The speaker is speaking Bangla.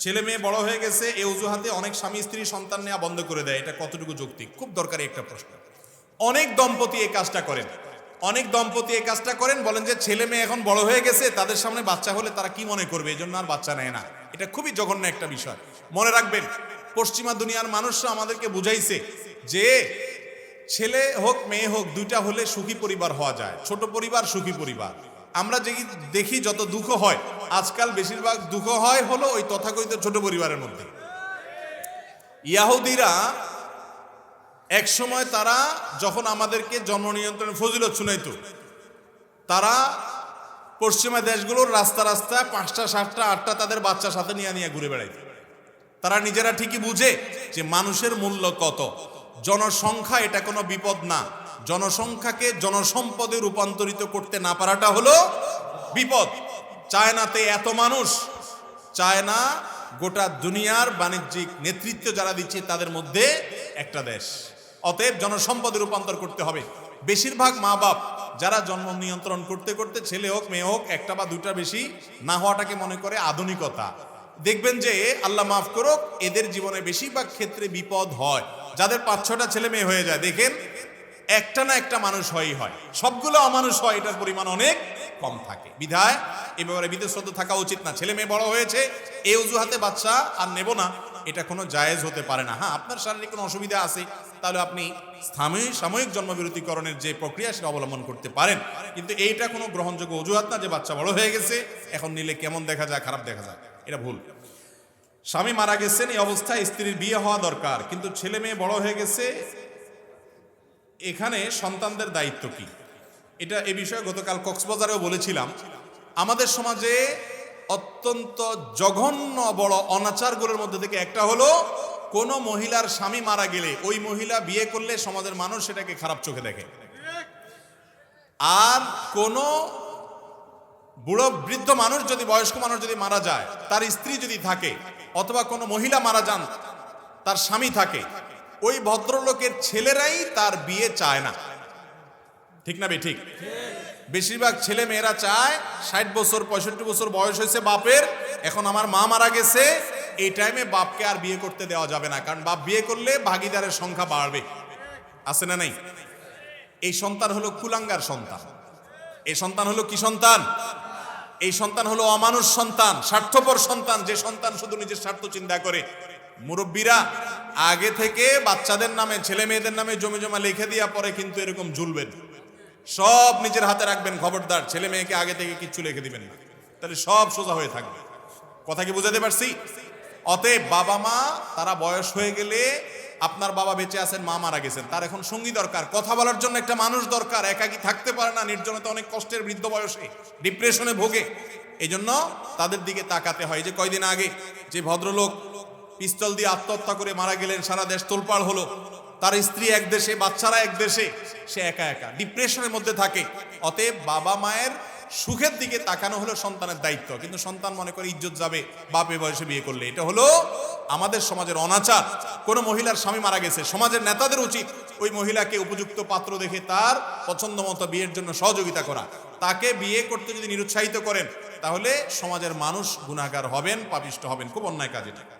ছেলে মেয়ে বড় হয়ে গেছে, এই অজুহাতে অনেক স্বামী স্ত্রী সন্তান নেওয়া বন্ধ করে দেয়। এটা কতটুকু যৌক্তিক? খুব দরকারি একটা প্রশ্ন। অনেক দম্পতি এই কাজটা করেন। অনেক দম্পতি এই কাজটা করেন, বলেন যে ছেলে মেয়ে এখন বড় হয়ে গেছে, তাদের সামনে বাচ্চা হলে তারা কি মনে করবে? এই জন্য আর বাচ্চা নেয় না। এটা খুবই জঘন্য একটা বিষয়। মনে রাখবেন, পশ্চিমা দুনিয়ার মানুষরা আমাদেরকে বুঝাইছে যে ছেলে হোক, মেয়ে হোক, দুইটা হলে সুখী পরিবার হওয়া যায়। ছোট পরিবার, সুখী পরিবার। আমরা যে দেখি যত দুঃখ হয়, আজকাল বেশিরভাগ দুঃখ হয় হলো ওই তথাকথিত ছোট পরিবারের মধ্যে। ইয়াহুদিরা এক সময় তারা যখন আমাদেরকে জন্ম নিয়ন্ত্রণ ফজিলত শুনাইতো, তারা পশ্চিমা দেশগুলোর রাস্তা রাস্তায় পাঁচটা, সাতটা, আটটা তাদের বাচ্চা সাথে নিয়ে নিয়ে ঘুরে বেড়াইত। তারা নিজেরা ঠিকই বুঝে যে মানুষের মূল্য কত, জনসংখ্যা এটা কোনো বিপদ না। জনসংখ্যাকে জনসম্পদে রূপান্তরিত করতে না পারাটা হলো বিপদ। চায়নাতে এত মানুষ। চায়না গোটা দুনিয়ার বাণিজ্যিক নেতৃত্ব যারা দিচ্ছে তাদের মধ্যে একটা দেশ। অতএব জনসম্পদে রূপান্তর করতে হবে। বেশিরভাগ মা বাপ যারা জন্ম নিয়ন্ত্রণ করতে করতে ছেলে হোক, মেয়ে হোক, একটা বা দুটা বেশি না হওয়াটাকে মনে করে আধুনিকতা। দেখবেন যে আল্লাহ মাফ করুক, এদের জীবনে বেশিরভাগ ক্ষেত্রে বিপদ হয়। যাদের পাঁচ ছটা ছেলে মেয়ে হয়ে যায়, দেখেন একটা না একটা মানুষ হয়ই হয়। সবগুলো অমানুষ হয়, এটার পরিমাণ অনেক কম থাকে। বিধায় এ ব্যাপারে বিদেশরত থাকা উচিত না। ছেলে মেয়ে বড় হয়েছে এই অজুহাতে বাচ্চা আর নেব না, এটা কোনো জায়েজ হতে পারে না। হ্যাঁ আপনার শারীরিক কোনো অসুবিধা আছে, তাহলে আপনি সাময়িক সাময়িক জন্মবিরতিকরণের যে প্রক্রিয়া সেটা অবলম্বন করতে পারেন। কিন্তু এইটা কোনো গ্রহণযোগ্য অজুহাত না যে বাচ্চা বড় হয়ে গেছে, এখন নিলে কেমন দেখা যায়, খারাপ দেখা যায়, এটা ভুল। স্বামী মারা গেছেন, এই অবস্থায় স্ত্রীর বিয়ে হওয়া দরকার, কিন্তু ছেলে মেয়ে বড় হয়ে গেছে এখানে সন্তানদের দায়িত্ব কি? এটা এ বিষয়ে গতকাল কক্সবাজারেও বলেছিলাম। আমাদের সমাজে অত্যন্ত জঘন্য বড় অনাচারগুলোর মধ্যে থেকে একটা হলো, কোনো মহিলার স্বামী মারা গেলে ওই মহিলা বিয়ে করলে সমাজের মানুষ সেটাকে খারাপ চোখে দেখে। আর কোনো বুড়ো বৃদ্ধ মানুষ যদি, বয়স্ক মানুষ যদি মারা যায়, তার স্ত্রী যদি থাকে, অথবা কোনো মহিলা মারা যান, তার স্বামী থাকে ওই ভদ্রলোকের ছেলেরাই তার বিয়ে চায় না। ঠিক না ঠিক? বেশিরভাগ ছেলে মেয়েরা চায়, ষাট বছর, পঁয়ষট্টি বছর বয়স হয়েছে বাপের, এখন আমার মা মারা গেছে, এই টাইমে বাপকে আর বিয়ে করতে দেওয়া যাবে না, কারণ বাপ বিয়ে করলে ভাগিদারের সংখ্যা বাড়বে। আছে না নাই? এই সন্তান হলো কুলাঙ্গার সন্তান। এই সন্তান হলো কি সন্তান? এই সন্তান হলো অমানুষ সন্তান, স্বার্থপর সন্তান, যে সন্তান শুধু নিজের স্বার্থ চিন্তা করে মুরব্বীরা আগে থেকে বাচ্চাদের নামে, ছেলে মেয়েদের নামে জমি জমা লিখে দেওয়া পরে কিন্তু এরকম ঝুলবেন। সব নিজের হাতে রাখবেন খবরদার, ছেলে মেয়েকে আগে থেকে কিচ্ছু লিখে দিবেন তাহলে সব সোজা হয়ে থাকবে। কথা কি বুঝাতে পারছি? অতএব বাবা মা, তারা বয়স হয়ে গেলে আপনার বাবা বেঁচে আছেন, মা মারা গেছেন। তার এখন সঙ্গী দরকার। কথা বলার জন্য একটা মানুষ দরকার। একাকি থাকতে পারে না, নির্জনতা অনেক কষ্টের বৃদ্ধ বয়সে ডিপ্রেশনে ভোগে। এই জন্য তাদের দিকে তাকাতে হয়। যে কয়দিন আগে যে ভদ্রলোক পিস্তল দিয়ে আত্মহত্যা করে মারা গেলেন, সারা দেশ তোলপাড় হলো। তার স্ত্রী এক দেশে, বাচ্চারা এক দেশে, সে একা একা, ডিপ্রেশনের মধ্যে থাকে। অতএব বাবা মায়ের সুখের দিকে তাকানো হলো সন্তানের দায়িত্ব। কিন্তু সন্তান মনে করে ইজ্জত যাবে, বাপে বয়সে বিয়ে করলে। এটা হলো আমাদের সমাজের অনাচার। কোনো মহিলার স্বামী মারা গেছে, সমাজের নেতাদের উচিত ওই মহিলাকে উপযুক্ত পাত্র দেখে তার পছন্দ মতো বিয়ের জন্য সহযোগিতা করা। তাকে বিয়ে করতে যদি নিরুৎসাহিত করেন, তাহলে সমাজের মানুষ গুণাগার হবেন, পাপিষ্ট হবেন। খুব অন্যায় কাজ এটা।